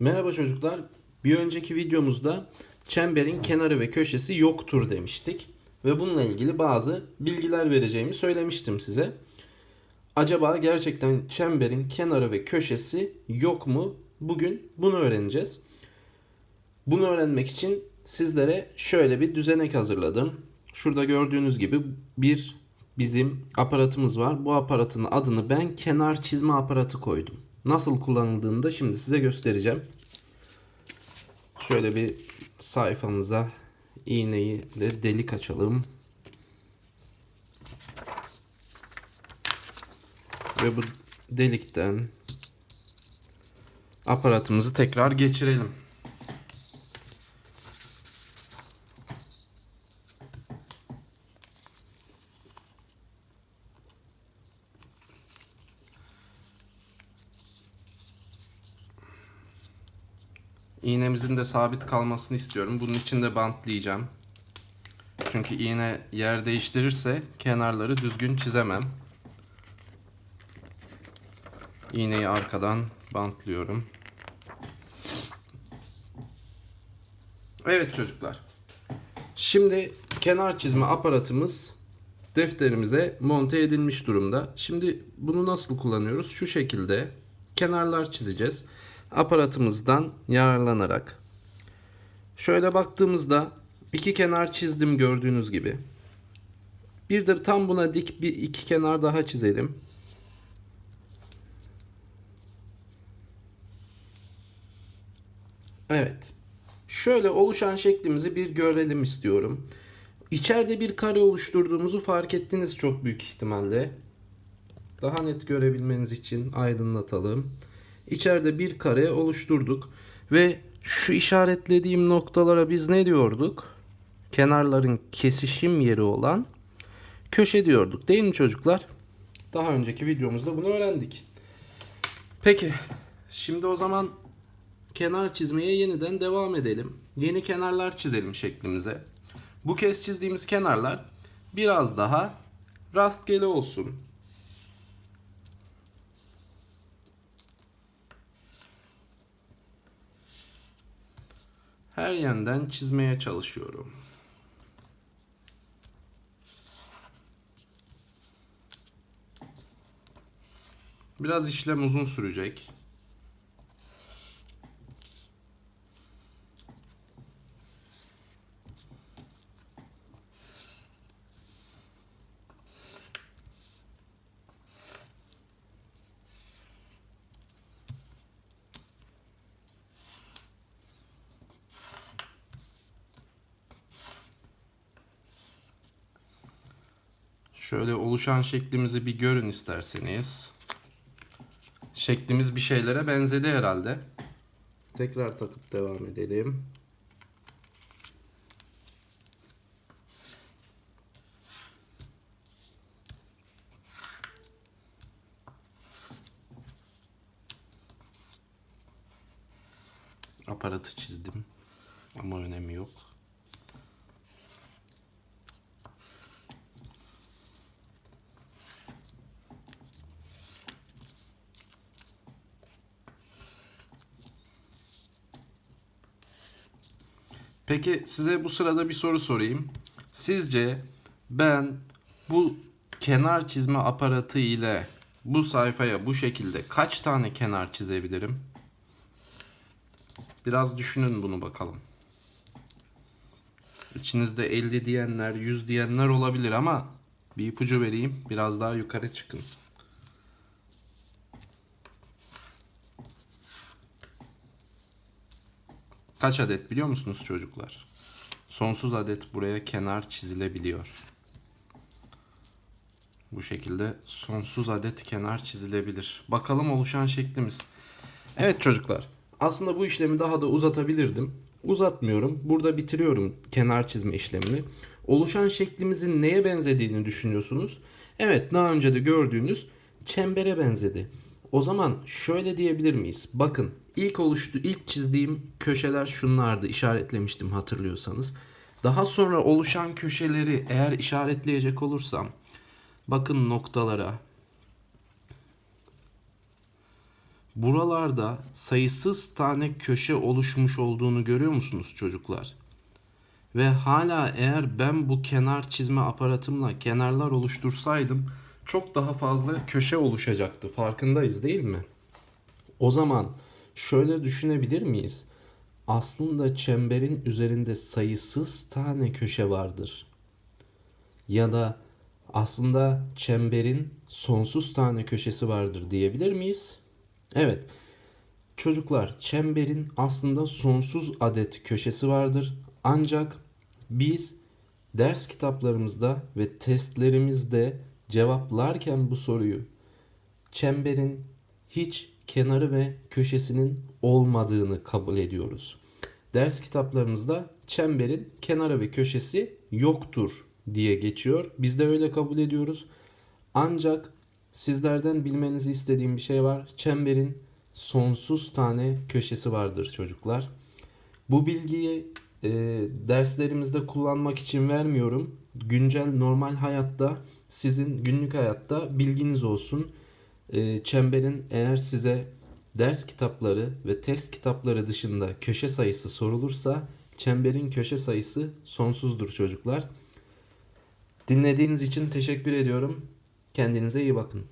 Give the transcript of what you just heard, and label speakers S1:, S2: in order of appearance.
S1: Merhaba çocuklar. Bir önceki videomuzda çemberin kenarı ve köşesi yoktur demiştik. Ve bununla ilgili bazı bilgiler vereceğimi söylemiştim size. Acaba gerçekten çemberin kenarı ve köşesi yok mu? Bugün bunu öğreneceğiz. Bunu öğrenmek için sizlere şöyle bir düzenek hazırladım. Şurada gördüğünüz gibi bir bizim aparatımız var. Bu aparatın adını ben kenar çizme aparatı koydum. Nasıl kullanıldığını da şimdi size göstereceğim. Şöyle bir sayfamıza iğneyi de delik açalım. Ve bu delikten aparatımızı tekrar geçirelim. İğnemizin de sabit kalmasını istiyorum. Bunun için de bantlayacağım. Çünkü iğne yer değiştirirse kenarları düzgün çizemem. İğneyi arkadan bantlıyorum. Evet çocuklar. Şimdi kenar çizme aparatımız defterimize monte edilmiş durumda. Şimdi bunu nasıl kullanıyoruz? Şu şekilde kenarlar çizeceğiz. Aparatımızdan yararlanarak. Şöyle baktığımızda iki kenar çizdim gördüğünüz gibi. Bir de tam buna dik bir iki kenar daha çizelim. Evet. Şöyle oluşan şeklimizi bir görelim istiyorum. İçeride bir kare oluşturduğumuzu fark ettiniz çok büyük ihtimalle. Daha net görebilmeniz için aydınlatalım. İçeride bir kare oluşturduk ve şu işaretlediğim noktalara biz ne diyorduk? Kenarların kesişim yeri olan köşe diyorduk değil mi çocuklar? Daha önceki videomuzda bunu öğrendik. Peki şimdi o zaman kenar çizmeye yeniden devam edelim. Yeni kenarlar çizelim şeklimize. Bu kez çizdiğimiz kenarlar biraz daha rastgele olsun. Her yandan çizmeye çalışıyorum. Biraz işlem uzun sürecek. Şöyle oluşan şeklimizi bir görün isterseniz. Şeklimiz bir şeylere benzedi herhalde. Tekrar takıp devam edelim. Aparatı çizdim. Ama önemi yok. Peki size bu sırada bir soru sorayım. Sizce ben bu kenar çizme aparatı ile bu sayfaya bu şekilde kaç tane kenar çizebilirim? Biraz düşünün bunu bakalım. İçinizde 50 diyenler, 100 diyenler olabilir ama bir ipucu vereyim. Biraz daha yukarı çıkın. Kaç adet biliyor musunuz çocuklar? Sonsuz adet buraya kenar çizilebiliyor. Bu şekilde sonsuz adet kenar çizilebilir. Bakalım oluşan şeklimiz. Evet çocuklar. Aslında bu işlemi daha da uzatabilirdim. Uzatmıyorum. Burada bitiriyorum kenar çizme işlemini. Oluşan şeklimizin neye benzediğini düşünüyorsunuz. Evet daha önce de gördüğünüz çembere benzedi. O zaman şöyle diyebilir miyiz? Bakın ilk oluştu ilk çizdiğim köşeler şunlardı işaretlemiştim hatırlıyorsanız. Daha sonra oluşan köşeleri eğer işaretleyecek olursam bakın noktalara buralarda sayısız tane köşe oluşmuş olduğunu görüyor musunuz çocuklar? Ve hala eğer ben bu kenar çizme aparatımla kenarlar oluştursaydım çok daha fazla köşe oluşacaktı. Farkındayız değil mi? O zaman şöyle düşünebilir miyiz? Aslında çemberin üzerinde sayısız tane köşe vardır. Ya da aslında çemberin sonsuz tane köşesi vardır diyebilir miyiz? Evet. Çocuklar, çemberin aslında sonsuz adet köşesi vardır. Ancak biz ders kitaplarımızda ve testlerimizde cevaplarken bu soruyu çemberin hiç kenarı ve köşesinin olmadığını kabul ediyoruz. Ders kitaplarımızda çemberin kenarı ve köşesi yoktur diye geçiyor. Biz de öyle kabul ediyoruz. Ancak sizlerden bilmenizi istediğim bir şey var. Çemberin sonsuz tane köşesi vardır çocuklar. Bu bilgiyi e, derslerimizde kullanmak için vermiyorum. Güncel normal hayatta sizin günlük hayatta bilginiz olsun. E, çemberin eğer size ders kitapları ve test kitapları dışında köşe sayısı sorulursa çemberin köşe sayısı sonsuzdur çocuklar. Dinlediğiniz için teşekkür ediyorum. Kendinize iyi bakın.